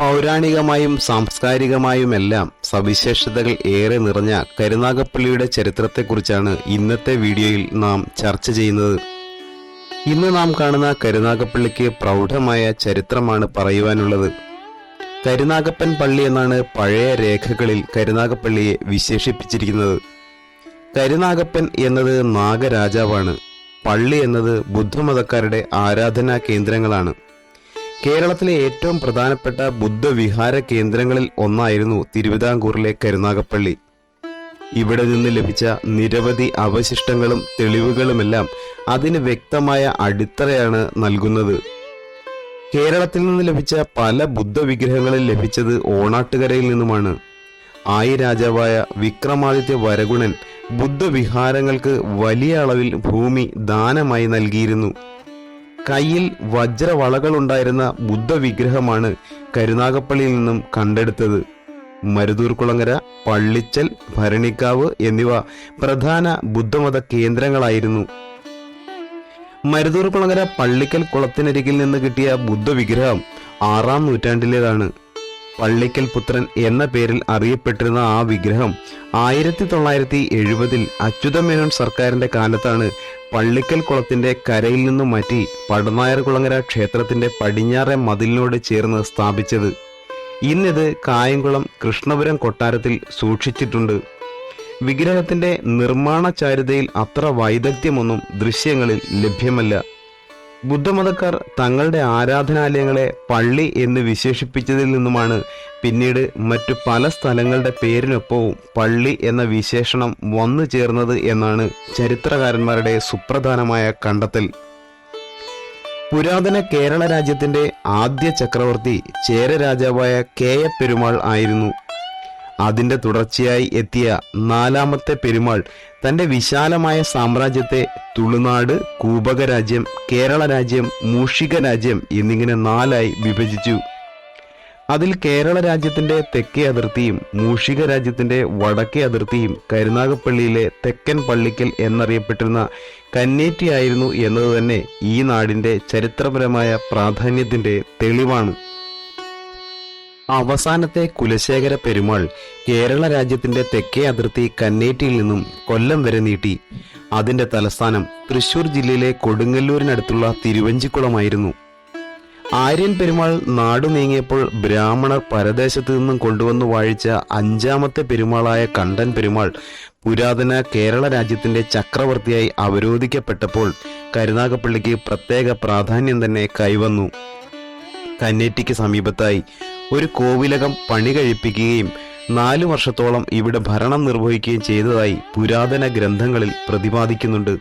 പൗരാണികമായും സാംസ്കാരികമായുമെല്ലാം സവിശേഷതകൾ ഏറെ നിറഞ്ഞ കരുനാഗപ്പള്ളിയുടെ ചരിത്രത്തെക്കുറിച്ചാണ് ഇന്നത്തെ വീഡിയോയിൽ നാം ചർച്ച ചെയ്യുന്നത്. ഇന്ന് നാം കാണുന്ന കരുനാഗപ്പള്ളിക്ക് പ്രൗഢമായ ചരിത്രമാണ് പറയുവാനുള്ളത്. കരുനാഗപ്പൻ പള്ളി എന്നാണ് പഴയ രേഖകളിൽ കരുനാഗപ്പള്ളിയെ വിശേഷിപ്പിച്ചിരിക്കുന്നത്. കരുനാഗപ്പൻ എന്നത് നാഗരാജാവാണ്. പള്ളി എന്നത് ബുദ്ധമതക്കാരുടെ ആരാധനാ കേന്ദ്രങ്ങളാണ്. കേരളത്തിലെ ഏറ്റവും പ്രധാനപ്പെട്ട ബുദ്ധവിഹാര കേന്ദ്രങ്ങളിൽ ഒന്നായിരുന്നു തിരുവിതാംകൂറിലെ കരുനാഗപ്പള്ളി. ഇവിടെ നിന്ന് ലഭിച്ച നിരവധി അവശിഷ്ടങ്ങളും തെളിവുകളുമെല്ലാം അതിന് വ്യക്തമായ അടിത്തറയാണ് നൽകുന്നത്. കേരളത്തിൽ നിന്ന് ലഭിച്ച പല ബുദ്ധവിഗ്രഹങ്ങളിൽ ലഭിച്ചത് ഓണാട്ടുകരയിൽ നിന്നുമാണ്. ആയി രാജാവായ വിക്രമാദിത്യ വരഗുണൻ ബുദ്ധവിഹാരങ്ങൾക്ക് വലിയ അളവിൽ ഭൂമി ദാനമായി നൽകിയിരുന്നു. കയ്യിൽ വജ്രവളകളുണ്ടായിരുന്ന ബുദ്ധവിഗ്രഹമാണ് കരുനാഗപ്പള്ളിയിൽ നിന്നും കണ്ടെടുത്തത്. മരുതൂർ കുളങ്ങര പള്ളിച്ചൽ ഭരണിക്കാവ് എന്നിവ പ്രധാന ബുദ്ധമത കേന്ദ്രങ്ങളായിരുന്നു. മരുതൂർ കുളങ്ങര പള്ളിക്കൽ കുളത്തിനരികിൽ നിന്ന് കിട്ടിയ ബുദ്ധവിഗ്രഹം ആറാം നൂറ്റാണ്ടിലേതാണ്. പള്ളിക്കൽ പുത്രൻ എന്ന പേരിൽ അറിയപ്പെട്ടിരുന്ന ആ വിഗ്രഹം ആയിരത്തി തൊള്ളായിരത്തി എഴുപതിൽ അച്യുതമേനോൻ സർക്കാരിന്റെ കാലത്താണ് പള്ളിക്കൽ കുളത്തിന്റെ കരയിൽ നിന്നും മാറ്റി പടനായർ കുളങ്ങര ക്ഷേത്രത്തിന്റെ പടിഞ്ഞാറെ മതിലിനോട് ചേർന്ന് സ്ഥാപിച്ചത്. ഇന്നിത് കായംകുളം കൃഷ്ണപുരം കൊട്ടാരത്തിൽ സൂക്ഷിച്ചിട്ടുണ്ട്. വിഗ്രഹത്തിന്റെ നിർമ്മാണ ചാരുതയിൽ അത്ര വൈദഗ്ധ്യമൊന്നും ദൃശ്യങ്ങളിൽ ലഭ്യമല്ല. ബുദ്ധമതക്കാർ തങ്ങളുടെ ആരാധനാലയങ്ങളെ പള്ളി എന്ന് വിശേഷിപ്പിച്ചതിൽ നിന്നുമാണ്. പിന്നീട് മറ്റു പല സ്ഥലങ്ങളുടെ പേരിനൊപ്പവും പള്ളി എന്ന വിശേഷണം വന്നു ചേർന്നത് എന്നാണ് ചരിത്രകാരന്മാരുടെ സുപ്രധാനമായ കണ്ടെത്തൽ. പുരാതന കേരള രാജ്യത്തിന്റെ ആദ്യ ചക്രവർത്തി ചേര രാജാവായ കെ എ പെരുമാൾ ആയിരുന്നു. അതിന്റെ തുടർച്ചയായി എത്തിയ നാലാമത്തെ പെരുമാൾ തന്റെ വിശാലമായ സാമ്രാജ്യത്തെ തുളുനാട് കൂപക രാജ്യം കേരള രാജ്യം മൂഷിക രാജ്യം എന്നിങ്ങനെ നാലായി വിഭജിച്ചു. അതിൽ കേരള രാജ്യത്തിന്റെ തെക്കേ അതിർത്തിയും മൂഷിക രാജ്യത്തിന്റെ വടക്കേ അതിർത്തിയും കരുനാഗപ്പള്ളിയിലെ തെക്കൻ പള്ളിക്കൽ എന്നറിയപ്പെട്ടിരുന്ന കന്നേറ്റിയായിരുന്നു എന്നത് തന്നെ ഈ നാടിന്റെ ചരിത്രപരമായ പ്രാധാന്യത്തിന്റെ തെളിവാണ്. അവസാനത്തെ കുലശേഖര പെരുമാൾ കേരള രാജ്യത്തിന്റെ തെക്കേ അതിർത്തി കന്നേറ്റിയിൽ നിന്നും കൊല്ലം വരെ നീട്ടി. അതിന്റെ തലസ്ഥാനം തൃശൂർ ജില്ലയിലെ കൊടുങ്ങല്ലൂരിനടുത്തുള്ള തിരുവഞ്ചിക്കുളമായിരുന്നു. ആര്യൻ പെരുമാൾ നാടു നീങ്ങിയപ്പോൾ ബ്രാഹ്മണർ പരദേശത്തു നിന്നും കൊണ്ടുവന്നു വാഴിച്ച അഞ്ചാമത്തെ പെരുമാളായ കണ്ടൻ പെരുമാൾ പുരാതന കേരള രാജ്യത്തിന്റെ ചക്രവർത്തിയായി അവരോധിക്കപ്പെട്ടപ്പോൾ കരുനാഗപ്പള്ളിക്ക് പ്രത്യേക പ്രാധാന്യം തന്നെ കൈവന്നു. കന്നേറ്റിക്ക് സമീപത്തായി ഒരു കോവിലകം പണി കഴിപ്പിക്കുകയും നാലു വർഷത്തോളം ഇവിടെ ഭരണം നിർവഹിക്കുകയും ചെയ്തതായി പുരാതന ഗ്രന്ഥങ്ങളിൽ പ്രതിപാദിക്കുന്നുണ്ട്.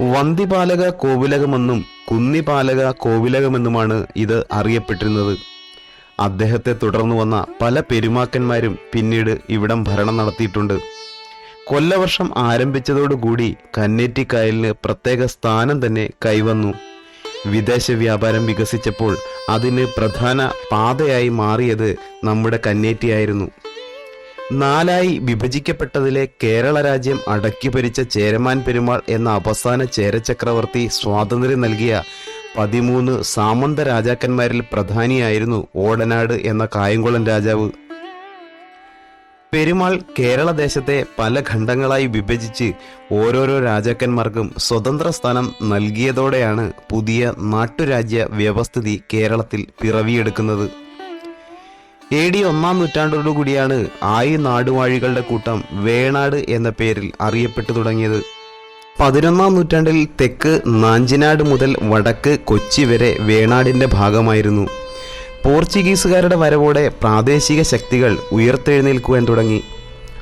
വന്തിപാലക കോവിലകമെന്നും കുന്നിപാലക കോവിലകമെന്നുമാണ് ഇത് അറിയപ്പെട്ടിരുന്നത്. അദ്ദേഹത്തെ തുടർന്നു വന്ന പല പെരുമാക്കന്മാരും പിന്നീട് ഇവിടം ഭരണം നടത്തിയിട്ടുണ്ട്. കൊല്ലവർഷം ആരംഭിച്ചതോടുകൂടി കന്നേറ്റിക്കായലിന് പ്രത്യേക സ്ഥാനം തന്നെ കൈവന്നു. വിദേശ വ്യാപാരം വികസിച്ചപ്പോൾ അതിന് പ്രധാന പാതയായി മാറിയത് നമ്മുടെ കന്നേറ്റിയായിരുന്നു നാലായി വിഭജിക്കപ്പെട്ടതിലെ കേരള രാജ്യം അടക്കി ഭരിച്ച ചേരമാൻ പെരുമാൾ എന്ന അവസാന ചേരചക്രവർത്തി സ്വാതന്ത്ര്യം നൽകിയ പതിമൂന്ന് സാമന്ത രാജാക്കന്മാരിൽ പ്രധാനിയായിരുന്നു ഓടനാട് എന്ന കായംകുളം രാജാവ്. പെരുമാൾ കേരളദേശത്തെ പല ഖണ്ഡങ്ങളായി വിഭജിച്ച് ഓരോരോ രാജാക്കന്മാർക്കും സ്വതന്ത്ര സ്ഥാനം നൽകിയതോടെയാണ് പുതിയ നാട്ടുരാജ്യ വ്യവസ്ഥിതി കേരളത്തിൽ പിറവിയെടുക്കുന്നത്. എ ഡി ഒന്നാം നൂറ്റാണ്ടോടുകൂടിയാണ് ആയി നാടുവാഴികളുടെ കൂട്ടം വേണാട് എന്ന പേരിൽ അറിയപ്പെട്ടു തുടങ്ങിയത്. പതിനൊന്നാം നൂറ്റാണ്ടിൽ തെക്ക് നാഞ്ചിനാട് മുതൽ വടക്ക് കൊച്ചി വരെ വേണാടിന്റെ ഭാഗമായിരുന്നു. പോർച്ചുഗീസുകാരുടെ വരവോടെ പ്രാദേശിക ശക്തികൾ ഉയർത്തെഴുന്നേൽക്കുവാൻ തുടങ്ങി.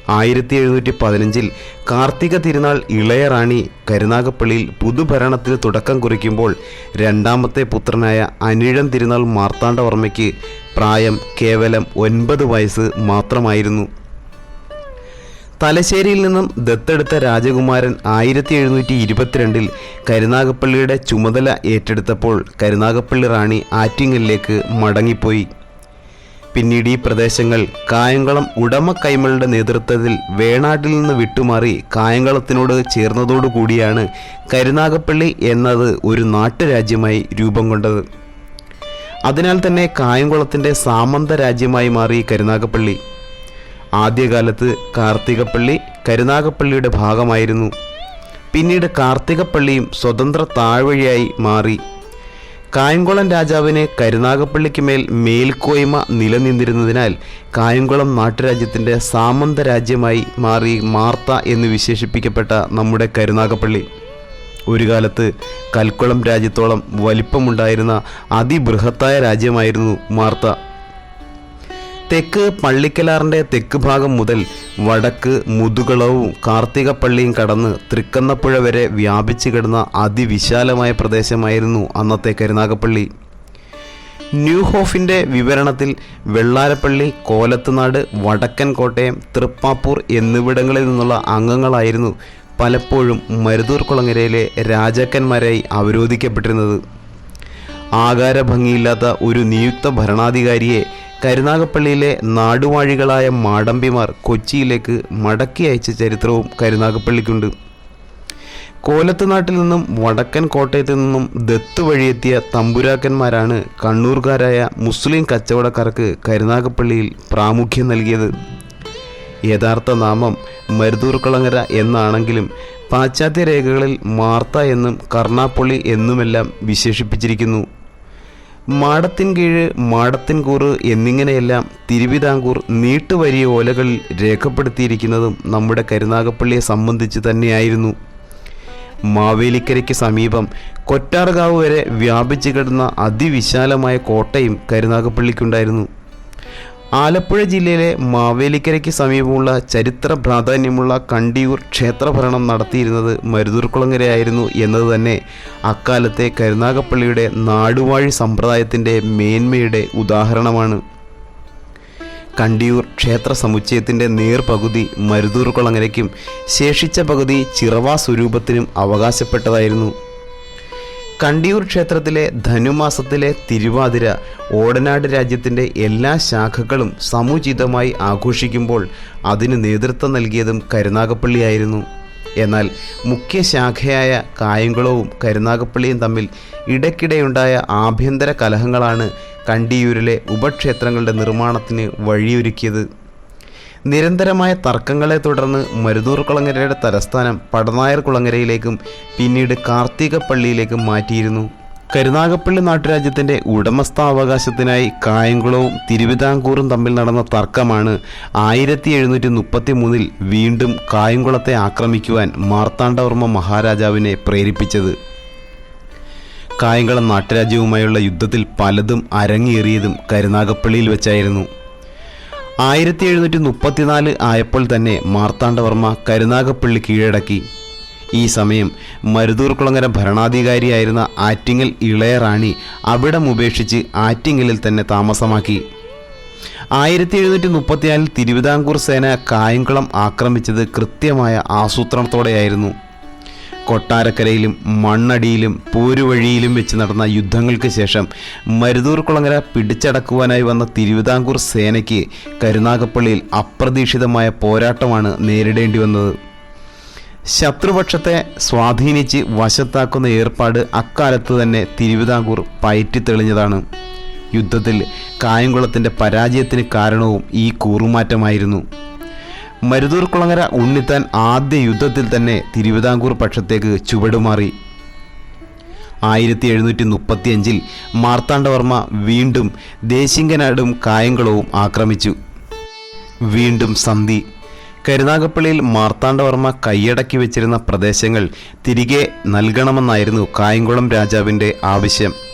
ആയിരത്തി എഴുന്നൂറ്റി പതിനഞ്ചിൽ കാർത്തിക തിരുനാൾ ഇളയറാണി കരുനാഗപ്പള്ളിയിൽ പുതുഭരണത്തിന് തുടക്കം കുറിക്കുമ്പോൾ രണ്ടാമത്തെ പുത്രനായ അനിഴം തിരുനാൾ മാർത്താണ്ഡവർമ്മയ്ക്ക് പ്രായം കേവലം ഒൻപത് വയസ്സ് മാത്രമായിരുന്നു. തലശ്ശേരിയിൽ നിന്നും ദത്തെടുത്ത രാജകുമാരൻ ആയിരത്തി എഴുന്നൂറ്റി ഇരുപത്തിരണ്ടിൽ കരുനാഗപ്പള്ളിയുടെ ചുമതല ഏറ്റെടുത്തപ്പോൾ കരുനാഗപ്പള്ളി റാണി ആറ്റിങ്ങലിലേക്ക് മടങ്ങിപ്പോയി. പിന്നീട് ഈ പ്രദേശങ്ങൾ കായംകുളം ഉടമ കൈമളുടെ നേതൃത്വത്തിൽ വേണാട്ടിൽ നിന്ന് വിട്ടുമാറി കായംകുളത്തിനോട് ചേർന്നതോടുകൂടിയാണ് കരുനാഗപ്പള്ളി എന്നത് ഒരു നാട്ടുരാജ്യമായി രൂപം കൊണ്ടത്. അതിനാൽ തന്നെ കായംകുളത്തിന്റെ സാമന്ത രാജ്യമായി മാറി കരുനാഗപ്പള്ളി. ആദ്യകാലത്ത് കാർത്തികപ്പള്ളി കരുനാഗപ്പള്ളിയുടെ ഭാഗമായിരുന്നു. പിന്നീട് കാർത്തികപ്പള്ളിയും സ്വതന്ത്ര താഴ്വഴിയായി മാറി. കായംകുളം രാജാവിന് കരുനാഗപ്പള്ളിക്ക് മേൽ മേൽക്കോയ്മ നിലനിന്നിരുന്നതിനാൽ കായംകുളം നാട്ടുരാജ്യത്തിന്റെ സാമന്ത രാജ്യമായി മാറി മാർത്ത എന്ന് വിശേഷിപ്പിക്കപ്പെട്ട നമ്മുടെ കരുനാഗപ്പള്ളി. ഒരു കാലത്ത് കൽക്കുളം രാജ്യത്തോളം വലിപ്പമുണ്ടായിരുന്ന അതിബൃഹത്തായ രാജ്യമായിരുന്നു മാർത്ത. തെക്ക് പള്ളിക്കലാറിന്റെ തെക്ക് ഭാഗം മുതൽ വടക്ക് മുതുകളവും കാർത്തികപ്പള്ളിയും കടന്ന് തൃക്കന്നപ്പുഴ വരെ വ്യാപിച്ചു കിടന്ന അതിവിശാലമായ പ്രദേശമായിരുന്നു അന്നത്തെ കരുനാഗപ്പള്ളി. ന്യൂഹോഫിന്റെ വിവരണത്തിൽ വെള്ളാരപ്പള്ളി കോലത്തുനാട് വടക്കൻ കോട്ടയം തൃപ്പാപ്പൂർ എന്നിവിടങ്ങളിൽ നിന്നുള്ള അംഗങ്ങളായിരുന്നു പലപ്പോഴും മരുതൂർ കുളങ്ങരയിലെ രാജാക്കന്മാരായി അവരോധിക്കപ്പെട്ടിരുന്നത്. ആകാരഭംഗിയില്ലാത്ത ഒരു നിയുക്ത ഭരണാധികാരിയെ കരുനാഗപ്പള്ളിയിലെ നാടുവാഴികളായ മാടമ്പിമാർ കൊച്ചിയിലേക്ക് മടക്കി അയച്ച ചരിത്രവും കരുനാഗപ്പള്ളിക്കുണ്ട്. കോലത്ത് നാട്ടിൽ നിന്നും വടക്കൻ കോട്ടയത്തിൽ നിന്നും ദത്ത് വഴിയെത്തിയ തമ്പുരാക്കന്മാരാണ് കണ്ണൂർക്കാരായ മുസ്ലിം കച്ചവടക്കാർക്ക് കരുനാഗപ്പള്ളിയിൽ പ്രാമുഖ്യം നൽകിയത്. യഥാർത്ഥ നാമം മരുതൂർക്കുളങ്ങര എന്നാണെങ്കിലും പാശ്ചാത്യ രേഖകളിൽ മാർത്ത എന്നും കർണാപ്പള്ളി എന്നുമെല്ലാം വിശേഷിപ്പിച്ചിരിക്കുന്നു. മാടത്തിൻ കീഴ് മാടത്തിൻ കൂറ് എന്നിങ്ങനെയെല്ലാം തിരുവിതാംകൂർ നീട്ടുവരിയ ഓലകളിൽ രേഖപ്പെടുത്തിയിരിക്കുന്നതും നമ്മുടെ കരുനാഗപ്പള്ളിയെ സംബന്ധിച്ച് തന്നെയായിരുന്നു. മാവേലിക്കരയ്ക്ക് സമീപം കൊറ്റാർകാവ് വരെ വ്യാപിച്ചു കിടന്ന അതിവിശാലമായ കോട്ടയും കരുനാഗപ്പള്ളിക്കുണ്ടായിരുന്നു. ആലപ്പുഴ ജില്ലയിലെ മാവേലിക്കരയ്ക്ക് സമീപമുള്ള ചരിത്ര പ്രാധാന്യമുള്ള കണ്ടിയൂർ ക്ഷേത്രഭരണം നടത്തിയിരുന്നത് മരുതൂർക്കുളങ്ങരയായിരുന്നു എന്നത് തന്നെ അക്കാലത്തെ കരുനാഗപ്പള്ളിയുടെ നാടുവാഴി സമ്പ്രദായത്തിന്റെ മേന്മയുടെ ഉദാഹരണമാണ്. കണ്ടിയൂർ ക്ഷേത്ര സമുച്ചയത്തിന്റെ നേർപകുതി മരുതൂർക്കുളങ്ങരയ്ക്കും ശേഷിച്ച പകുതി ചിറവാ സ്വരൂപത്തിനും അവകാശപ്പെട്ടതായിരുന്നു. കണ്ടിയൂർ ക്ഷേത്രത്തിലെ ധനുമാസത്തിലെ തിരുവാതിര ഓടനാട് രാജ്യത്തിന്റെ എല്ലാ ശാഖകളും സമുചിതമായി ആഘോഷിക്കുമ്പോൾ അതിന് നേതൃത്വം നൽകിയതും കരുനാഗപ്പള്ളിയായിരുന്നു. എന്നാൽ മുഖ്യശാഖയായ കായംകുളവും കരുനാഗപ്പള്ളിയും തമ്മിൽ ഇടയ്ക്കിടെയുണ്ടായ ആഭ്യന്തര കലഹങ്ങളാണ് കണ്ടിയൂരിലെ ഉപക്ഷേത്രങ്ങളുടെ നിർമ്മാണത്തിന് വഴിയൊരുക്കിയത്. നിരന്തരമായ തർക്കങ്ങളെ തുടർന്ന് മരുതൂർ കുളങ്ങരയുടെ തലസ്ഥാനം പടനായർ കുളങ്ങരയിലേക്കും പിന്നീട് കാർത്തികപ്പള്ളിയിലേക്കും മാറ്റിയിരുന്നു. കരുനാഗപ്പള്ളി നാട്ടുരാജ്യത്തിന്റെ ഉടമസ്ഥാവകാശത്തിനായി കായംകുളവും തിരുവിതാംകൂറും തമ്മിൽ നടന്ന തർക്കമാണ് ആയിരത്തി എഴുന്നൂറ്റി മുപ്പത്തി മൂന്നിൽ വീണ്ടും കായംകുളത്തെ ആക്രമിക്കുവാൻ മാർത്താണ്ഡവർമ്മ മഹാരാജാവിനെ പ്രേരിപ്പിച്ചത്. കായംകുളം നാട്ടുരാജ്യവുമായുള്ള യുദ്ധത്തിൽ പലതും അരങ്ങേറിയതും കരുനാഗപ്പള്ളിയിൽ വെച്ചായിരുന്നു. ആയിരത്തി എഴുന്നൂറ്റി മുപ്പത്തിനാല് ആയപ്പോൾ തന്നെ മാർത്താണ്ഡവർമ്മ കരുനാഗപ്പള്ളി കീഴടക്കി. ഈ സമയം മരുതൂർ കുളങ്ങര ഭരണാധികാരിയായിരുന്ന ആറ്റിങ്ങൽ ഇളയറാണി അവിടം ഉപേക്ഷിച്ച് ആറ്റിങ്ങലിൽ തന്നെ താമസമാക്കി. ആയിരത്തി എഴുന്നൂറ്റി മുപ്പത്തിനാലിൽ തിരുവിതാംകൂർ സേന കായംകുളം ആക്രമിച്ചത് കൃത്യമായ ആസൂത്രണത്തോടെയായിരുന്നു. കൊട്ടാരക്കരയിലും മണ്ണടിയിലും പോരുവഴിയിലും വെച്ച് നടന്ന യുദ്ധങ്ങൾക്ക് ശേഷം മരുതൂർ കുളങ്ങര പിടിച്ചടക്കുവാനായി വന്ന തിരുവിതാംകൂർ സേനയ്ക്ക് കരുനാഗപ്പള്ളിയിൽ അപ്രതീക്ഷിതമായ പോരാട്ടമാണ് നേരിടേണ്ടി വന്നത്. ശത്രുപക്ഷത്തെ സ്വാധീനിച്ച് വശത്താക്കുന്ന ഏർപ്പാട് അക്കാലത്ത് തന്നെ തിരുവിതാംകൂർ പയറ്റിത്തെളിഞ്ഞതാണ്. യുദ്ധത്തിൽ കായംകുളത്തിന്റെ പരാജയത്തിന് കാരണവും ഈ കൂറുമാറ്റമായിരുന്നു. മരുതൂർ കുളങ്ങര ഉണ്ണിത്താൻ ആദ്യ യുദ്ധത്തിൽ തന്നെ തിരുവിതാംകൂർ പക്ഷത്തേക്ക് ചുവടുമാറി. ആയിരത്തി എഴുന്നൂറ്റി മുപ്പത്തിയഞ്ചിൽ മാർത്താണ്ഡവർമ്മ വീണ്ടും ദേശിങ്കനാടും കായംകുളവും ആക്രമിച്ചു. വീണ്ടും സന്ധി. കരുനാഗപ്പള്ളിയിൽ മാർത്താണ്ഡവർമ്മ കൈയടക്കി വെച്ചിരുന്ന പ്രദേശങ്ങൾ തിരികെ നൽകണമെന്നായിരുന്നു കായംകുളം രാജാവിന്റെ ആവശ്യം.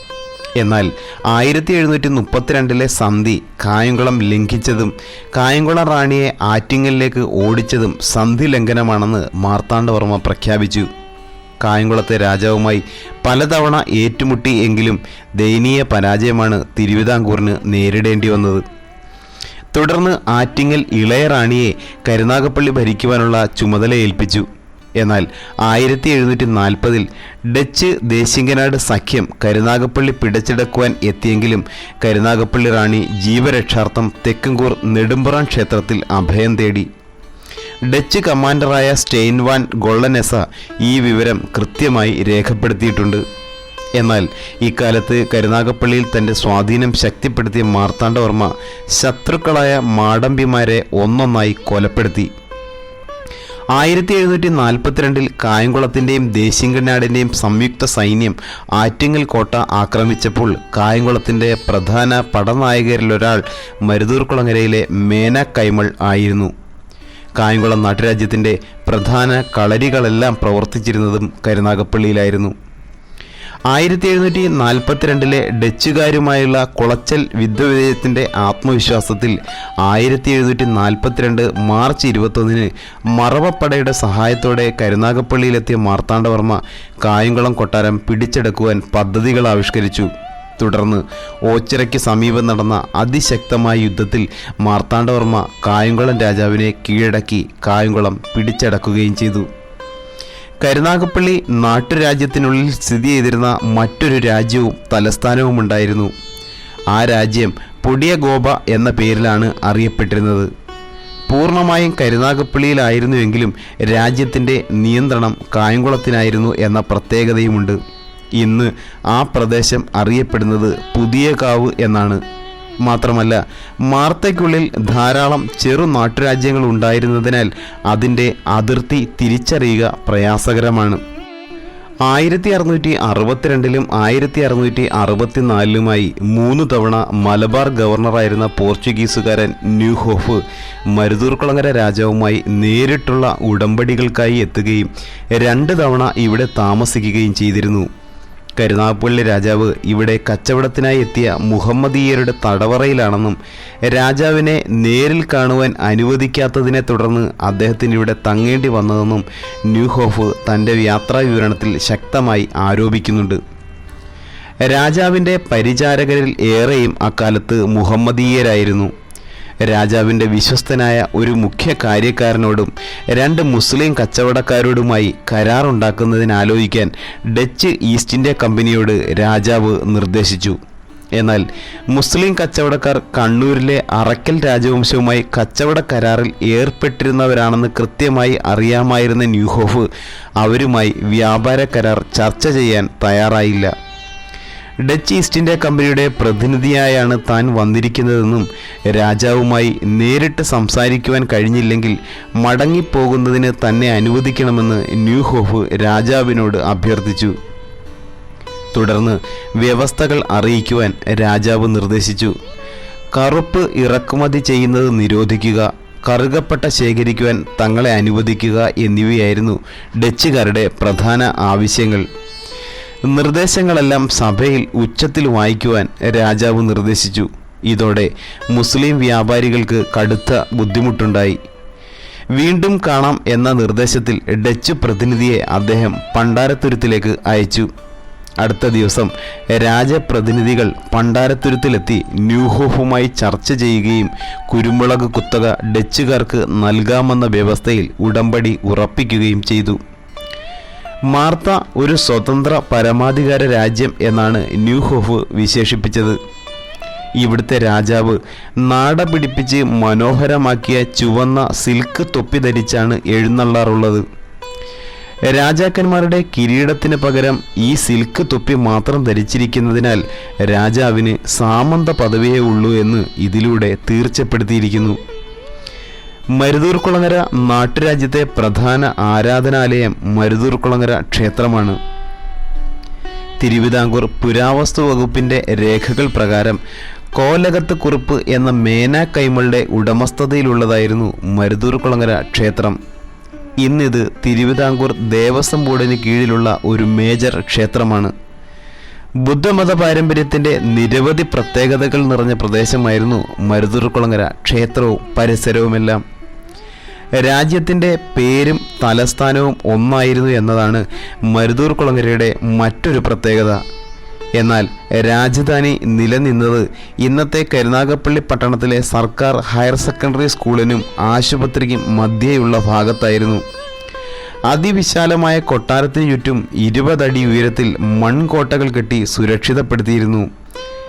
എന്നാൽ ആയിരത്തി എഴുന്നൂറ്റി മുപ്പത്തിരണ്ടിലെ സന്ധി കായംകുളം ലംഘിച്ചതും കായംകുളം റാണിയെ ആറ്റിങ്ങലിലേക്ക് ഓടിച്ചതും സന്ധി ലംഘനമാണെന്ന് മാർത്താണ്ഡവർമ്മ പ്രഖ്യാപിച്ചു. കായംകുളത്തെ രാജാവുമായി പലതവണ ഏറ്റുമുട്ടി എങ്കിലും ദയനീയ പരാജയമാണ് തിരുവിതാംകൂറിന് നേരിടേണ്ടി വന്നത്. തുടർന്ന് ആറ്റിങ്ങൽ ഇളയ ഇളയറാണിയെ കരുനാഗപ്പള്ളി ഭരിക്കുവാനുള്ള ചുമതല ഏൽപ്പിച്ചു. എന്നാൽ ആയിരത്തി എഴുന്നൂറ്റി നാൽപ്പതിൽ ഡച്ച് ദേശിങ്കനാട് സഖ്യം കരുനാഗപ്പള്ളി പിടിച്ചെടുക്കുവാൻ എത്തിയെങ്കിലും കരുനാഗപ്പള്ളി റാണി ജീവരക്ഷാർത്ഥം തെക്കുംകൂർ നെടുമ്പുറ ക്ഷേത്രത്തിൽ അഭയം തേടി. ഡച്ച് കമാൻഡറായ സ്റ്റെയിൻവാൻ ഗൊള്ളനെസ ഈ വിവരം കൃത്യമായി രേഖപ്പെടുത്തിയിട്ടുണ്ട്. എന്നാൽ ഇക്കാലത്ത് കരുനാഗപ്പള്ളിയിൽ തന്റെ സ്വാധീനം ശക്തിപ്പെടുത്തിയ മാർത്താണ്ഡവർമ്മ ശത്രുക്കളായ മാടമ്പിമാരെ ഒന്നൊന്നായി കൊലപ്പെടുത്തി. ആയിരത്തി എഴുന്നൂറ്റി നാൽപ്പത്തിരണ്ടിൽ കായംകുളത്തിന്റെയും ദേശിങ്കനാടിന്റെയും സംയുക്ത സൈന്യം ആറ്റിങ്ങൽ കോട്ട ആക്രമിച്ചപ്പോൾ കായംകുളത്തിന്റെ പ്രധാന പടനായകരിലൊരാൾ മരുതൂർക്കുളങ്ങരയിലെ മേന കൈമൾ ആയിരുന്നു. കായംകുളം നാട്ടുരാജ്യത്തിന്റെ പ്രധാന കളരികളെല്ലാം പ്രവർത്തിച്ചിരുന്നതും കരുനാഗപ്പള്ളിയിലായിരുന്നു. ആയിരത്തി എഴുന്നൂറ്റി നാൽപ്പത്തിരണ്ടിലെ ഡച്ചുകാരുമായുള്ള കുളച്ചൽ യുദ്ധവിജയത്തിന്റെ ആത്മവിശ്വാസത്തിൽ ആയിരത്തി എഴുന്നൂറ്റി നാൽപ്പത്തിരണ്ട് മാർച്ച് ഇരുപത്തൊന്നിന് മറവപ്പടയുടെ സഹായത്തോടെ കരുനാഗപ്പള്ളിയിലെത്തിയ മാർത്താണ്ഡവർമ്മ കായംകുളം കൊട്ടാരം പിടിച്ചെടുക്കുവാൻ പദ്ധതികൾ ആവിഷ്കരിച്ചു. തുടർന്ന് ഓച്ചിറയ്ക്ക് സമീപം നടന്ന അതിശക്തമായ യുദ്ധത്തിൽ മാർത്താണ്ഡവർമ്മ കായംകുളം രാജാവിനെ കീഴടക്കി കായംകുളം പിടിച്ചടക്കുകയും ചെയ്തു. കരുനാഗപ്പള്ളി നാട്ടുരാജ്യത്തിനുള്ളിൽ സ്ഥിതി ചെയ്തിരുന്ന മറ്റൊരു രാജ്യവും തലസ്ഥാനവും ഉണ്ടായിരുന്നു ആ രാജ്യം പൊടിയ ഗോപ എന്ന പേരിലാണ് അറിയപ്പെട്ടിരുന്നത്. പൂർണമായും കരുനാഗപ്പള്ളിയിലായിരുന്നുവെങ്കിലും രാജ്യത്തിന്റെ നിയന്ത്രണം കായംകുളത്തിനായിരുന്നു എന്ന പ്രത്യേകതയുമുണ്ട്. ഇന്ന് ആ പ്രദേശം അറിയപ്പെടുന്നത് പുതിയ കാവ് എന്നാണ്. മാത്രമല്ല മാർത്തയ്ക്കുള്ളിൽ ധാരാളം ചെറു നാട്ടുരാജ്യങ്ങൾ ഉണ്ടായിരുന്നതിനാൽ അതിന്റെ അതിർത്തി തിരിച്ചറിയുക പ്രയാസകരമാണ്. ആയിരത്തി അറുന്നൂറ്റി അറുപത്തിരണ്ടിലും ആയിരത്തി അറുന്നൂറ്റി അറുപത്തിനാലിലുമായി മൂന്ന് തവണ മലബാർ ഗവർണറായിരുന്ന പോർച്ചുഗീസുകാരൻ ന്യൂഹോഫ് മരുതൂർക്കുളങ്ങര രാജാവുമായി നേരിട്ടുള്ള ഉടമ്പടികൾക്കായി എത്തുകയും രണ്ട് തവണ ഇവിടെ താമസിക്കുകയും ചെയ്തിരുന്നു. കരുനാഗപ്പള്ളി രാജാവ് ഇവിടെ കച്ചവടത്തിനായി എത്തിയ മുഹമ്മദീയരുടെ തടവറയിലാണെന്നും രാജാവിനെ നേരിൽ കാണുവാൻ അനുവദിക്കാത്തതിനെ തുടർന്ന് അദ്ദേഹത്തിന് ഇവിടെ തങ്ങേണ്ടി വന്നതെന്നും ന്യൂഹോഫ് തന്റെ യാത്രാ വിവരണത്തിൽ ശക്തമായി ആരോപിക്കുന്നുണ്ട്. രാജാവിന്റെ പരിചാരകരിൽ ഏറെയും അക്കാലത്ത് മുഹമ്മദീയരായിരുന്നു. രാജാവിന്റെ വിശ്വസ്തനായ ഒരു മുഖ്യ കാര്യക്കാരനോടും രണ്ട് മുസ്ലിം കച്ചവടക്കാരോടുമായി കരാറുണ്ടാക്കുന്നതിനാലോചിക്കാൻ ഡച്ച് ഈസ്റ്റ് ഇന്ത്യ കമ്പനിയോട് രാജാവ് നിർദ്ദേശിച്ചു. എന്നാൽ മുസ്ലിം കച്ചവടക്കാർ കണ്ണൂരിലെ അറക്കൽ രാജവംശവുമായി കച്ചവട കരാറിൽ ഏർപ്പെട്ടിരുന്നവരാണെന്ന് കൃത്യമായി അറിയാമായിരുന്ന ന്യൂഹോഫ് അവരുമായി വ്യാപാര കരാർ ചർച്ച ചെയ്യാൻ തയ്യാറായില്ല. ഡച്ച് ഈസ്റ്റ് ഇന്ത്യ കമ്പനിയുടെ പ്രതിനിധിയായാണ് താൻ വന്നിരിക്കുന്നതെന്നും രാജാവുമായി നേരിട്ട് സംസാരിക്കുവാൻ കഴിഞ്ഞില്ലെങ്കിൽ മടങ്ങിപ്പോകുന്നതിന് തന്നെ അനുവദിക്കണമെന്ന് ന്യൂഹോഫ് രാജാവിനോട് അഭ്യർത്ഥിച്ചു. തുടർന്ന് വ്യവസ്ഥകൾ അറിയിക്കുവാൻ രാജാവ് നിർദ്ദേശിച്ചു. കറുപ്പ് ഇറക്കുമതി ചെയ്യുന്നത് നിരോധിക്കുക കറുകപ്പെട്ട ശേഖരിക്കുവാൻ തങ്ങളെ അനുവദിക്കുക എന്നിവയായിരുന്നു ഡച്ചുകാരുടെ പ്രധാന ആവശ്യങ്ങൾ. നിർദ്ദേശങ്ങളെല്ലാം സഭയിൽ ഉച്ചത്തിൽ വായിക്കുവാൻ രാജാവ് നിർദ്ദേശിച്ചു. ഇതോടെ മുസ്ലിം വ്യാപാരികൾക്ക് കടുത്ത ബുദ്ധിമുട്ടുണ്ടായി. വീണ്ടും കാണാം എന്ന നിർദ്ദേശത്തിൽ ഡച്ച് പ്രതിനിധിയെ അദ്ദേഹം പണ്ടാരത്തുരുത്തിലേക്ക് അയച്ചു. അടുത്ത ദിവസം രാജപ്രതിനിധികൾ പണ്ടാരത്തുരുത്തിലെത്തി ന്യൂഹോഫുമായി ചർച്ച ചെയ്യുകയും കുരുമുളക് കുത്തക ഡച്ചുകാർക്ക് നൽകാമെന്ന വ്യവസ്ഥയിൽ ഉടമ്പടി ഉറപ്പിക്കുകയും ചെയ്തു. മാർത്ത ഒരു സ്വതന്ത്ര പരമാധികാര രാജ്യം എന്നാണ് ന്യൂഹോഫ് വിശേഷിപ്പിച്ചത്. ഇവിടുത്തെ രാജാവ് നാട പിടിപ്പിച്ച് മനോഹരമാക്കിയ ചുവന്ന സിൽക്ക് തൊപ്പി ധരിച്ചാണ് എഴുന്നള്ളാറുള്ളത്. രാജാക്കന്മാരുടെ കിരീടത്തിന് പകരം ഈ സിൽക്ക് തൊപ്പി മാത്രം ധരിച്ചിരിക്കുന്നതിനാൽ രാജാവിന് സാമന്ത പദവിയേ ഉള്ളൂ എന്ന് ഇതിലൂടെ തീർച്ചപ്പെടുത്തിയിരിക്കുന്നു. മരുതൂർക്കുളങ്ങര നാട്ടുരാജ്യത്തെ പ്രധാന ആരാധനാലയം മരുതൂർക്കുളങ്ങര ക്ഷേത്രമാണ്. തിരുവിതാംകൂർ പുരാവസ്തു വകുപ്പിന്റെ രേഖകൾ പ്രകാരം കോലകത്ത് കുറിപ്പ് എന്ന മേന കൈമളുടെ ഉടമസ്ഥതയിലുള്ളതായിരുന്നു മരുതൂർക്കുളങ്ങര ക്ഷേത്രം. ഇന്നിത് തിരുവിതാംകൂർ ദേവസ്വം ബോർഡിന് കീഴിലുള്ള ഒരു മേജർ ക്ഷേത്രമാണ്. ബുദ്ധമത പാരമ്പര്യത്തിന്റെ നിരവധി പ്രത്യേകതകൾ നിറഞ്ഞ പ്രദേശമായിരുന്നു മരുതൂർക്കുളങ്ങര ക്ഷേത്രവും പരിസരവുമെല്ലാം. രാജ്യത്തിന്റെ പേരും തലസ്ഥാനവും ഒന്നായിരുന്നു എന്നതാണ് മരുതൂർ കുളങ്ങരയുടെ മറ്റൊരു പ്രത്യേകത. എന്നാൽ രാജധാനി നിലനിന്നത് ഇന്നത്തെ കരുനാഗപ്പള്ളി പട്ടണത്തിലെ സർക്കാർ ഹയർ സെക്കൻഡറി സ്കൂളിനും ആശുപത്രിക്കും മധ്യേയുള്ള ഭാഗത്തായിരുന്നു. അതിവിശാലമായ കൊട്ടാരത്തിന് ചുറ്റും ഇരുപതടി ഉയരത്തിൽ മൺകോട്ടകൾ കെട്ടി സുരക്ഷിതപ്പെടുത്തിയിരുന്നു.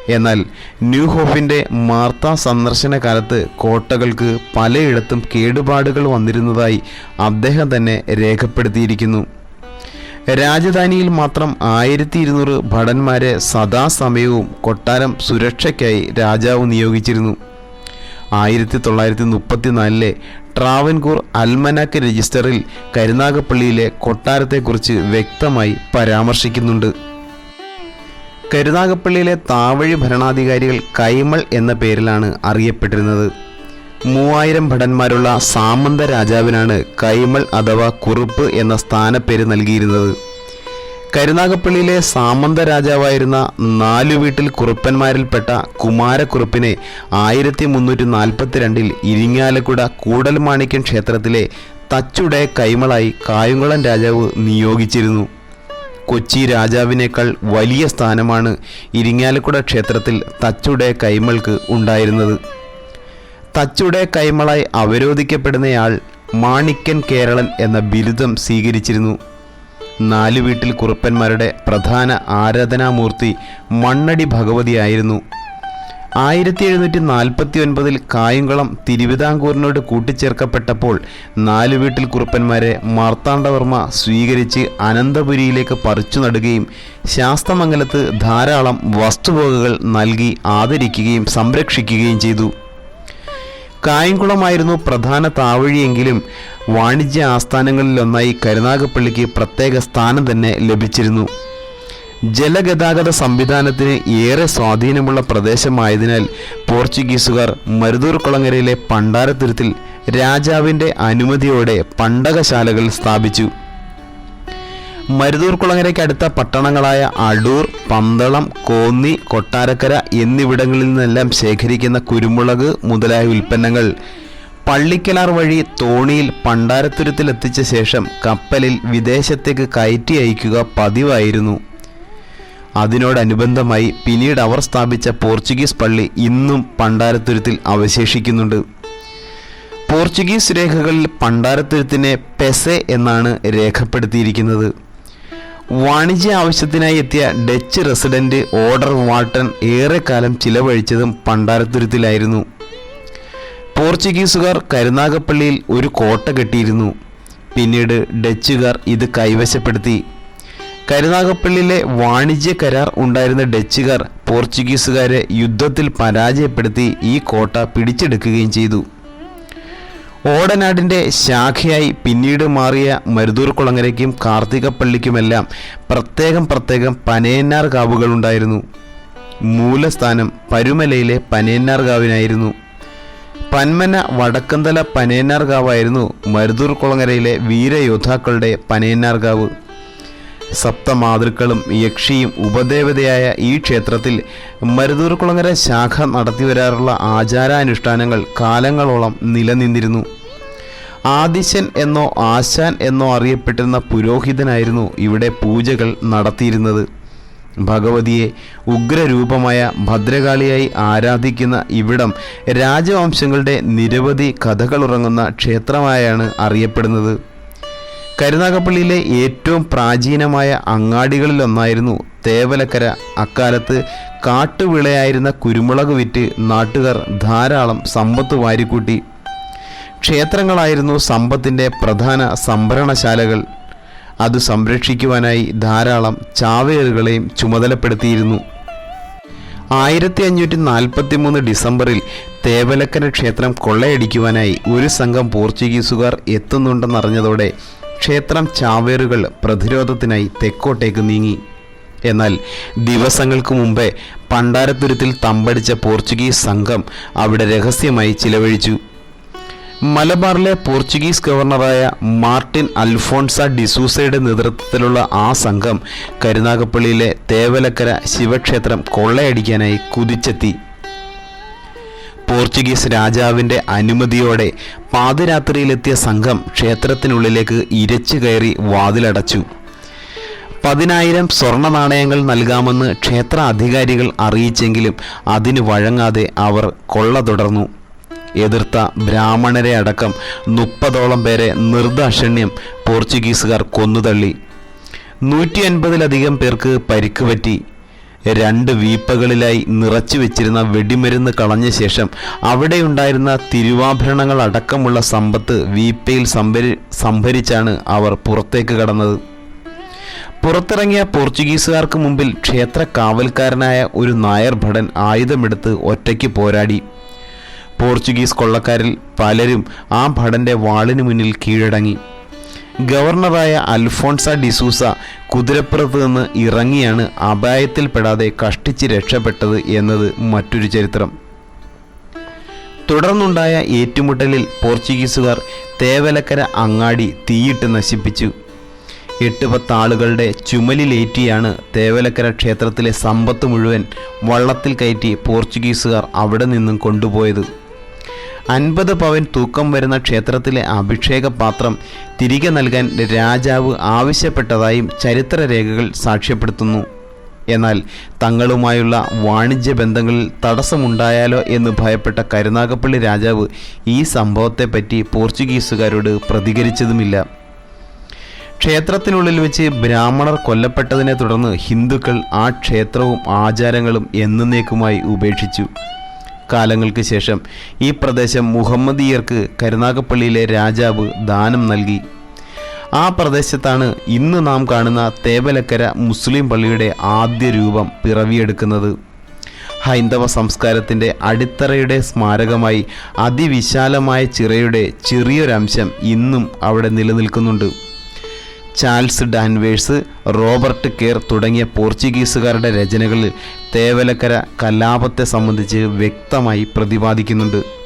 എന്നാൽ ന്യൂഹോഫിന്റെ മാർത്ത സന്ദർശന കാലത്ത് കോട്ടകൾക്ക് പലയിടത്തും കേടുപാടുകൾ വന്നിരുന്നതായി അദ്ദേഹം തന്നെ രേഖപ്പെടുത്തിയിരിക്കുന്നു. രാജധാനിയിൽ മാത്രം ആയിരത്തി ഇരുന്നൂറ് ഭടന്മാരെ സദാസമയവും കൊട്ടാരം സുരക്ഷയ്ക്കായി രാജാവ് നിയോഗിച്ചിരുന്നു. ആയിരത്തി തൊള്ളായിരത്തി മുപ്പത്തിനാലിലെ ട്രാവൻകൂർ അൽമനാക്ക് രജിസ്റ്ററിൽ കരുനാഗപ്പള്ളിയിലെ കൊട്ടാരത്തെക്കുറിച്ച് വ്യക്തമായി പരാമർശിക്കുന്നുണ്ട്. കരുനാഗപ്പള്ളിയിലെ താവഴി ഭരണാധികാരികൾ കൈമൾ എന്ന പേരിലാണ് അറിയപ്പെട്ടിരുന്നത്. മൂവായിരം ഭടന്മാരുള്ള സാമന്ത രാജാവിനാണ് കൈമൾ അഥവാ കുറുപ്പ് എന്ന സ്ഥാനപ്പേര് നൽകിയിരുന്നത്. കരുനാഗപ്പള്ളിയിലെ സാമന്ത രാജാവായിരുന്ന നാലു വീട്ടിൽ കുറുപ്പന്മാരിൽപ്പെട്ട കുമാരക്കുറുപ്പിനെ ആയിരത്തി മുന്നൂറ്റി നാൽപ്പത്തി രണ്ടിൽ ഇരിങ്ങാലക്കുട കൂടൽമാണിക്യം ക്ഷേത്രത്തിലെ തച്ചുടെ കൈമളായി കായംകുളം രാജാവ് നിയോഗിച്ചിരുന്നു. കൊച്ചി രാജാവിനേക്കാൾ വലിയ സ്ഥാനമാണ് ഇരിങ്ങാലക്കുട ക്ഷേത്രത്തിൽ തച്ചുടെ കൈമൾക്ക് ഉണ്ടായിരുന്നത്. തച്ചുടെ കൈമളായി അവരോധിക്കപ്പെടുന്നയാൾ മാണിക്കൻ കേരളൻ എന്ന ബിരുദം സ്വീകരിച്ചിരുന്നു. നാലു വീട്ടിൽ കുറുപ്പന്മാരുടെ പ്രധാന ആരാധനാമൂർത്തി മണ്ണടി ഭഗവതിയായിരുന്നു. ആയിരത്തി എഴുന്നൂറ്റി നാൽപ്പത്തി ഒൻപതിൽ കായംകുളം തിരുവിതാംകൂറിനോട് കൂട്ടിച്ചേർക്കപ്പെട്ടപ്പോൾ നാലു വീട്ടിൽ കുറുപ്പന്മാരെ മാർത്താണ്ഡവർമ്മ സ്വീകരിച്ച് അനന്തപുരിയിലേക്ക് പറിച്ചു നടുകയും ശാസ്തമംഗലത്ത് ധാരാളം വസ്തുവകകൾ നൽകി ആദരിക്കുകയും സംരക്ഷിക്കുകയും ചെയ്തു. കായംകുളമായിരുന്നു പ്രധാന താവഴിയെങ്കിലും വാണിജ്യ ആസ്ഥാനങ്ങളിലൊന്നായി കരുനാഗപ്പള്ളിക്ക് പ്രത്യേക സ്ഥാനം തന്നെ ലഭിച്ചിരുന്നു. ജലഗതാഗത സംവിധാനത്തിന് ഏറെ സ്വാധീനമുള്ള പ്രദേശമായതിനാൽ പോർച്ചുഗീസുകാർ മരുതൂർ കുളങ്ങരയിലെ പണ്ടാരത്തുരുത്തിൽ രാജാവിന്റെ അനുമതിയോടെ പണ്ടകശാലകൾ സ്ഥാപിച്ചു. മരുതൂർ കുളങ്ങരയ്ക്കടുത്ത പട്ടണങ്ങളായ അടൂർ പന്തളം കോന്നി കൊട്ടാരക്കര എന്നിവിടങ്ങളിൽ നിന്നെല്ലാം ശേഖരിക്കുന്ന കുരുമുളക് മുതലായ ഉൽപ്പന്നങ്ങൾ പള്ളിക്കലാർ വഴി തോണിയിൽ പണ്ടാരത്തുരുത്തിലെത്തിച്ച ശേഷം കപ്പലിൽ വിദേശത്തേക്ക് കയറ്റി അയക്കുക പതിവായിരുന്നു. അതിനോടനുബന്ധമായി പിന്നീട് അവർ സ്ഥാപിച്ച പോർച്ചുഗീസ് പള്ളി ഇന്നും പണ്ടാരത്തുരുത്തിൽ അവശേഷിക്കുന്നുണ്ട്. പോർച്ചുഗീസ് രേഖകളിൽ പണ്ടാരത്തുരുത്തിനെ പെസെ എന്നാണ് രേഖപ്പെടുത്തിയിരിക്കുന്നത്. വാണിജ്യ ആവശ്യത്തിനായി എത്തിയ ഡച്ച് റെസിഡന്റ് ഓർഡർ വാട്ടൺ ഏറെക്കാലം ചിലവഴിച്ചതും പണ്ടാരത്തുരുത്തിലായിരുന്നു. പോർച്ചുഗീസുകാർ കരുനാഗപ്പള്ളിയിൽ ഒരു കോട്ട കെട്ടിയിരുന്നു. പിന്നീട് ഡച്ചുകാർ ഇത് കൈവശപ്പെടുത്തി. കരുനാഗപ്പള്ളിയിലെ വാണിജ്യ കരാർ ഉണ്ടായിരുന്ന ഡച്ചുകാർ പോർച്ചുഗീസുകാരെ യുദ്ധത്തിൽ പരാജയപ്പെടുത്തി ഈ കോട്ട പിടിച്ചെടുക്കുകയും ചെയ്തു. ഓടനാടിന്റെ ശാഖയായി പിന്നീട് മാറിയ മരുതൂർ കുളങ്ങരയ്ക്കും കാർത്തികപ്പള്ളിക്കുമെല്ലാം പ്രത്യേകം പ്രത്യേകം പനയന്നാർ കാവുകളുണ്ടായിരുന്നു മൂലസ്ഥാനം പരുമലയിലെ പനയന്നാർ കാവിനായിരുന്നു. പന്മന വടക്കന്തല പനയന്നാർ കാവായിരുന്നു മരുതൂർ കുളങ്ങരയിലെ വീരയോദ്ധാക്കളുടെ പനയന്നാർ കാവ്. സപ്തമാതൃക്കളും യക്ഷിയും ഉപദേവതയായ ഈ ക്ഷേത്രത്തിൽ മരുതൂർക്കുളങ്ങര ശാഖ നടത്തിവരാറുള്ള ആചാരാനുഷ്ഠാനങ്ങൾ കാലങ്ങളോളം നിലനിന്നിരുന്നു. ആദിശൻ എന്നോ ആശാൻ എന്നോ അറിയപ്പെട്ടിരുന്ന പുരോഹിതനായിരുന്നു ഇവിടെ പൂജകൾ നടത്തിയിരുന്നത്. ഭഗവതിയെ ഉഗ്രരൂപമായ ഭദ്രകാളിയായി ആരാധിക്കുന്ന ഇവിടം രാജവംശങ്ങളുടെ നിരവധി കഥകളുറങ്ങുന്ന ക്ഷേത്രമായാണ് അറിയപ്പെടുന്നത്. കരുനാഗപ്പള്ളിയിലെ ഏറ്റവും പ്രാചീനമായ അങ്ങാടികളിലൊന്നായിരുന്നു തേവലക്കര. അക്കാലത്ത് കാട്ടുവിളയായിരുന്ന കുരുമുളക് വിറ്റ് നാട്ടുകാർ ധാരാളം സമ്പത്ത് വാരിക്കൂട്ടി. ക്ഷേത്രങ്ങളായിരുന്നു സമ്പത്തിന്റെ പ്രധാന സംഭരണശാലകൾ. അത് സംരക്ഷിക്കുവാനായി ധാരാളം ചാവേറുകളെയും ചുമതലപ്പെടുത്തിയിരുന്നു. ആയിരത്തി അഞ്ഞൂറ്റി നാൽപ്പത്തി മൂന്ന് ഡിസംബറിൽ തേവലക്കര ക്ഷേത്രം കൊള്ളയടിക്കുവാനായി ഒരു സംഘം പോർച്ചുഗീസുകാർ എത്തുന്നുണ്ടെന്നറിഞ്ഞതോടെ ക്ഷേത്രം ചാവേറുകൾ പ്രതിരോധത്തിനായി തെക്കോട്ടേക്ക് നീങ്ങി. എന്നാൽ ദിവസങ്ങൾക്ക് മുമ്പേ പണ്ടാരത്തുരുത്തിൽ തമ്പടിച്ച പോർച്ചുഗീസ് സംഘം അവിടെ രഹസ്യമായി ചിലവഴിച്ചു. മലബാറിലെ പോർച്ചുഗീസ് ഗവർണറായ മാർട്ടിൻ അൽഫോൺസ ഡിസൂസയുടെ നേതൃത്വത്തിലുള്ള ആ സംഘം കരുനാഗപ്പള്ളിയിലെ തേവലക്കര ശിവക്ഷേത്രം കൊള്ളയടിക്കാനായി കുതിച്ചെത്തി. പോർച്ചുഗീസ് രാജാവിന്റെ അനുമതിയോടെ പാതിരാത്രിയിലെത്തിയ സംഘം ക്ഷേത്രത്തിനുള്ളിലേക്ക് ഇരച്ചു കയറി വാതിലടച്ചു. പതിനായിരം സ്വർണ നാണയങ്ങൾ നൽകാമെന്ന് ക്ഷേത്ര അധികാരികൾ അറിയിച്ചെങ്കിലും അതിന് വഴങ്ങാതെ അവർ കൊള്ള തുടർന്നു. എതിർത്ത ബ്രാഹ്മണരെ അടക്കം മുപ്പതോളം പേരെ നിർദാക്ഷിണ്യം പോർച്ചുഗീസുകാർ കൊന്നുതള്ളി. നൂറ്റി അൻപതിലധികം പേർക്ക് പരിക്ക് പറ്റി. രണ്ട് വീപ്പകളിലായി നിറച്ചു വെച്ചിരുന്ന വെടിമരുന്ന് കളഞ്ഞ ശേഷം അവിടെയുണ്ടായിരുന്ന തിരുവാഭരണങ്ങൾ അടക്കമുള്ള സമ്പത്ത് വീപ്പയിൽ സംഭരി സംഭരിച്ചാണ് അവർ പുറത്തേക്ക് കടന്നത്. പുറത്തിറങ്ങിയ പോർച്ചുഗീസുകാർക്ക് മുമ്പിൽ ക്ഷേത്ര കാവൽക്കാരനായ ഒരു നായർ ഭടൻ ആയുധമെടുത്ത് ഒറ്റയ്ക്ക് പോരാടി. പോർച്ചുഗീസ് കൊള്ളക്കാരിൽ പലരും ആ ഭടന്റെ വാളിന് മുന്നിൽ കീഴടങ്ങി. ഗവർണറായ അൽഫോൺസ ഡിസൂസ കുതിരപ്പുറത്ത് നിന്ന് ഇറങ്ങിയാണ് അപായത്തിൽപ്പെടാതെ കഷ്ടിച്ച് രക്ഷപ്പെട്ടത് എന്നത് മറ്റൊരു ചരിത്രം. തുടർന്നുണ്ടായ ഏറ്റുമുട്ടലിൽ പോർച്ചുഗീസുകാർ തേവലക്കര അങ്ങാടി തീയിട്ട് നശിപ്പിച്ചു. എട്ട് പത്ത് ആളുകളുടെ ചുമലിലേറ്റിയാണ് തേവലക്കര ക്ഷേത്രത്തിലെ സമ്പത്ത് മുഴുവൻ വള്ളത്തിൽ കയറ്റി പോർച്ചുഗീസുകാർ അവിടെ നിന്നും കൊണ്ടുപോയത്. അൻപത് പവൻ തൂക്കം വരുന്ന ക്ഷേത്രത്തിലെ അഭിഷേക പാത്രം തിരികെ നൽകാൻ രാജാവ് ആവശ്യപ്പെട്ടതായും ചരിത്രരേഖകൾ സാക്ഷ്യപ്പെടുത്തുന്നു. എന്നാൽ തങ്ങളുമായുള്ള വാണിജ്യ ബന്ധങ്ങളിൽ തടസ്സമുണ്ടായാലോ എന്ന് ഭയപ്പെട്ട കരുനാഗപ്പള്ളി രാജാവ് ഈ സംഭവത്തെപ്പറ്റി പോർച്ചുഗീസുകാരോട് പ്രതികരിച്ചതുമില്ല. ക്ഷേത്രത്തിനുള്ളിൽ വെച്ച് ബ്രാഹ്മണർ കൊല്ലപ്പെട്ടതിനെ തുടർന്ന് ഹിന്ദുക്കൾ ആ ക്ഷേത്രവും ആചാരങ്ങളും എന്നേക്കുമായി ഉപേക്ഷിച്ചു. കാലങ്ങൾക്ക് ശേഷം ഈ പ്രദേശം മുഹമ്മദീയർക്ക് കരുനാഗപ്പള്ളിയിലെ രാജാവ് ദാനം നൽകി. ആ പ്രദേശത്താണ് ഇന്ന് നാം കാണുന്ന തേവലക്കര മുസ്ലിം പള്ളിയുടെ ആദ്യ രൂപം പിറവിയെടുക്കുന്നത്. ഹൈന്ദവ സംസ്കാരത്തിന്റെ അടിത്തറയുടെ സ്മാരകമായി അതിവിശാലമായ ചിറയുടെ ചെറിയൊരംശം ഇന്നും അവിടെ നിലനിൽക്കുന്നുണ്ട്. ചാൾസ് ഡാൻവേഴ്സ് റോബർട്ട് കെയർ തുടങ്ങിയ പോർച്ചുഗീസുകാരുടെ രചനകളിൽ തേവലക്കര കലാപത്തെ സംബന്ധിച്ച് വ്യക്തമായി പ്രതിപാദിക്കുന്നുണ്ട്.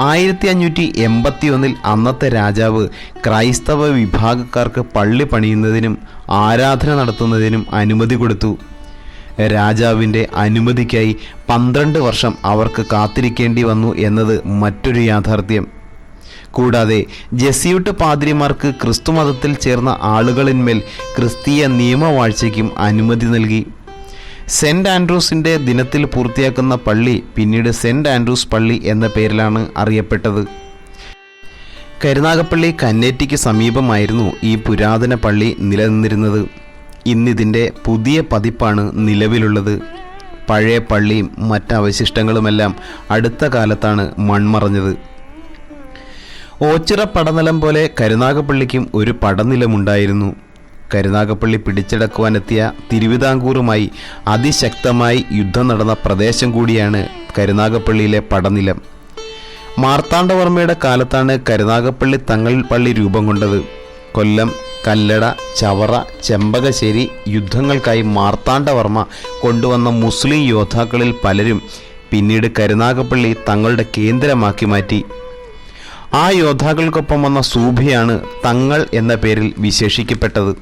ആയിരത്തി അഞ്ഞൂറ്റി എൺപത്തി ഒന്നിൽ അന്നത്തെ രാജാവ് ക്രൈസ്തവ വിഭാഗക്കാർക്ക് പള്ളി പണിയുന്നതിനും ആരാധന നടത്തുന്നതിനും അനുമതി കൊടുത്തു. രാജാവിന്റെ അനുമതിക്കായി പന്ത്രണ്ട് വർഷം അവർക്ക് കാത്തിരിക്കേണ്ടി വന്നു എന്നത് മറ്റൊരു യാഥാർത്ഥ്യം. കൂടാതെ ജെസ്യൂട്ട് പാതിരിമാർക്ക് ക്രിസ്തുമതത്തിൽ ചേർന്ന ആളുകളിന്മേൽ ക്രിസ്തീയ നിയമവാഴ്ചയ്ക്കും അനുമതി നൽകി. സെന്റ് ആൻഡ്രൂസിന്റെ ദിനത്തിൽ പൂർത്തിയാക്കുന്ന പള്ളി പിന്നീട് സെന്റ് ആൻഡ്രൂസ് പള്ളി എന്ന പേരിലാണ് അറിയപ്പെട്ടത്. കരുനാഗപ്പള്ളി കന്നേറ്റിക്ക് സമീപമായിരുന്നു ഈ പുരാതന പള്ളി നിലനിന്നിരുന്നത്. ഇന്നിതിന്റെ പുതിയ പതിപ്പാണ് നിലവിലുള്ളത്. പഴയ പള്ളിയും മറ്റ് അവശിഷ്ടങ്ങളുമെല്ലാം അടുത്ത കാലത്താണ് മൺമറഞ്ഞത്. ഓച്ചിറ പടനിലം പോലെ കരുനാഗപ്പള്ളിക്കും ഒരു പടനിലമുണ്ടായിരുന്നു. കരുനാഗപ്പള്ളി പിടിച്ചടക്കുവാനെത്തിയ തിരുവിതാംകൂറുമായി അതിശക്തമായി യുദ്ധം നടന്ന പ്രദേശം കൂടിയാണ് കരുനാഗപ്പള്ളിയിലെ പടനിലം. മാർത്താണ്ഡവർമ്മയുടെ കാലത്താണ് കരുനാഗപ്പള്ളി തങ്ങൾ പള്ളി രൂപം കൊണ്ടത്. കൊല്ലം കല്ലട ചവറ ചെമ്പകശ്ശേരി യുദ്ധങ്ങൾക്കായി മാർത്താണ്ഡവർമ്മ കൊണ്ടുവന്ന മുസ്ലിം യോദ്ധാക്കളിൽ പലരും പിന്നീട് കരുനാഗപ്പള്ളി തങ്ങളുടെ കേന്ദ്രമാക്കി മാറ്റി. ആ യോദ്ധാക്കൾക്കൊപ്പം വന്ന സൂഭിയാണ് തങ്ങൾ എന്ന പേരിൽ വിശേഷിക്കപ്പെട്ടത്.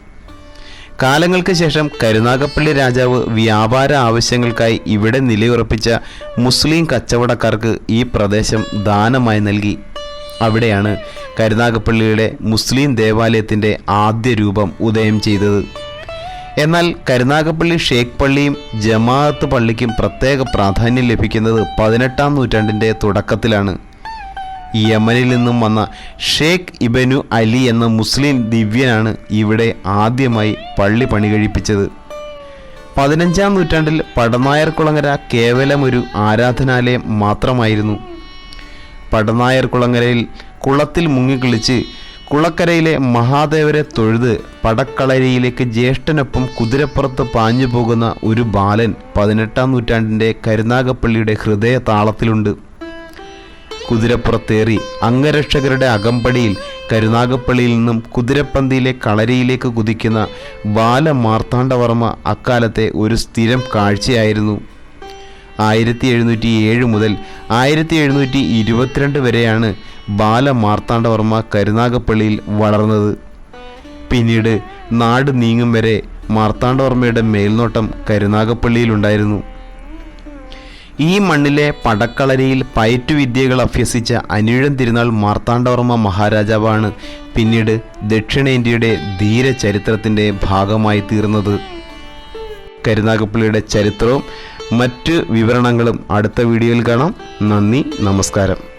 കാലങ്ങൾക്ക് ശേഷം കരുനാഗപ്പള്ളി രാജാവ് വ്യാപാര ആവശ്യങ്ങൾക്കായി ഇവിടെ നിലയുറപ്പിച്ച മുസ്ലിം കച്ചവടക്കാർക്ക് ഈ പ്രദേശം ദാനമായി നൽകി. അവിടെയാണ് കരുനാഗപ്പള്ളിയുടെ മുസ്ലിം ദേവാലയത്തിന്റെ ആദ്യ രൂപം ഉദയം ചെയ്തത്. എന്നാൽ കരുനാഗപ്പള്ളി ഷേഖ് പള്ളിയും ജമാഅത്ത് പള്ളിക്കും പ്രത്യേക പ്രാധാന്യം ലഭിക്കുന്നത് പതിനെട്ടാം നൂറ്റാണ്ടിന്റെ തുടക്കത്തിലാണ്. യമനിൽ നിന്നും വന്ന ഷേഖ് ഇബനു അലി എന്ന മുസ്ലിം ദിവ്യനാണ് ഇവിടെ ആദ്യമായി പള്ളി പണി കഴിപ്പിച്ചത് പതിനഞ്ചാം നൂറ്റാണ്ടിൽ പടനായർകുളങ്ങര കേവലം ഒരു ആരാധനാലയം മാത്രമായിരുന്നു. പടനായർകുളങ്ങരയിൽ കുളത്തിൽ മുങ്ങിക്കിളിച്ച് കുളക്കരയിലെ മഹാദേവരെ തൊഴുത് പടക്കളരിയിലേക്ക് ജ്യേഷ്ഠനൊപ്പം കുതിരപ്പുറത്ത് പാഞ്ഞു പോകുന്ന ഒരു ബാലൻ പതിനെട്ടാം നൂറ്റാണ്ടിന്റെ കരുനാഗപ്പള്ളിയുടെ ഹൃദയ താളത്തിലുണ്ട് കുതിരപ്പുറത്തേറി അംഗരക്ഷകരുടെ അകമ്പടിയിൽ കരുനാഗപ്പള്ളിയിൽ നിന്നും കുതിരപ്പന്തിയിലെ കളരിയിലേക്ക് കുതിക്കുന്ന ബാല മാർത്താണ്ഡവർമ്മ അക്കാലത്തെ ഒരു സ്ഥിരം കാഴ്ചയായിരുന്നു. ആയിരത്തി എഴുന്നൂറ്റി ഏഴ് മുതൽ ആയിരത്തി എഴുന്നൂറ്റി ഇരുപത്തിരണ്ട് വരെയാണ് ബാല മാർത്താണ്ഡവർമ്മ കരുനാഗപ്പള്ളിയിൽ വളർന്നത്. പിന്നീട് നാട് നീങ്ങും വരെ മാർത്താണ്ഡവർമ്മയുടെ മേൽനോട്ടം കരുനാഗപ്പള്ളിയിലുണ്ടായിരുന്നു ഈ മണ്ണിലെ പടക്കളരിയിൽ പയറ്റുവിദ്യകൾ അഭ്യസിച്ച അനിഴം തിരുനാൾ മാർത്താണ്ഡവർമ്മ മഹാരാജാവാണ് പിന്നീട് ദക്ഷിണേന്ത്യയുടെ ധീരചരിത്രത്തിന്റെ ഭാഗമായി തീർന്നത്. കരുനാഗപ്പള്ളിയുടെ ചരിത്രവും മറ്റ് വിവരണങ്ങളും അടുത്ത വീഡിയോയിൽ കാണാം. നന്ദി നമസ്കാരം.